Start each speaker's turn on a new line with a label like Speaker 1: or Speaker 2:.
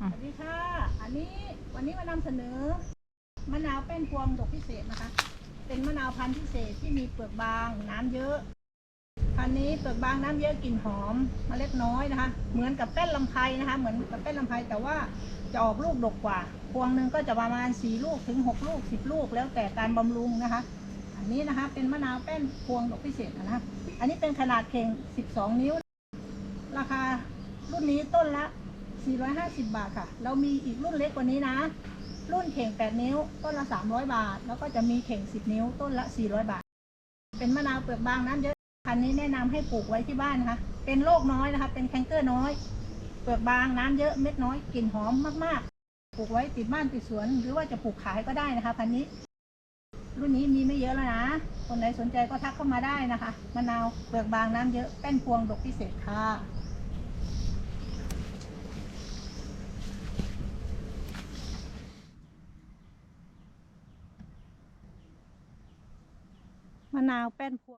Speaker 1: สวัสดีค่ะ อันนี้วันนี้มานำเสนอมะนาวแป้นพวงดอกพิเศษนะคะ เป็นมะนาวพันธุ์พิเศษที่มีเปลือกบางน้ำเยอะ พันธุ์นี้เปลือกบางน้ำเยอะกลิ่นหอมเมล็ดน้อยนะคะ เหมือนกับแป้นลำไพนะคะ เหมือนกับแป้นลำไพแต่ว่าจะออกลูกดกกว่า พวงหนึ่งก็จะประมาณสี่ลูกถึงหกลูกสิบลูก แล้วแต่การบำรุงนะคะ อันนี้นะคะเป็นมะนาวแป้นพวงดอกพิเศษนะคะ อันนี้เป็นขนาดเข่ง 12 นิ้ว ราคารุ่นนี้ต้นละ 450 บาทค่ะ เรามีอีกรุ่นเล็กกว่านี้นะ รุ่นเข่ง 8 นิ้ว ต้นละ 300 บาท แล้วก็จะมีเข่ง 10 นิ้ว ต้นละ 400 บาท เป็นมะนาวเปลือกบางน้ำเยอะพันนี้แนะนำให้ปลูกไว้ที่บ้านนะคะ เป็นโรคน้อยนะคะ เป็นแคนเกอร์น้อย เปลือกบางน้ำเยอะ เม็ดน้อย กลิ่นหอมมากๆ ปลูกไว้ติดบ้านติดสวน หรือว่าจะปลูกขายก็ได้นะคะ พันนี้ รุ่นนี้มีไม่เยอะแล้วนะ คนไหนสนใจก็ทักเข้ามาได้นะคะ มะนาวเปลือกบางน้ำเยอะ แป้นพวงดอกพิเศษค่ะ มะนาวแป้นพวง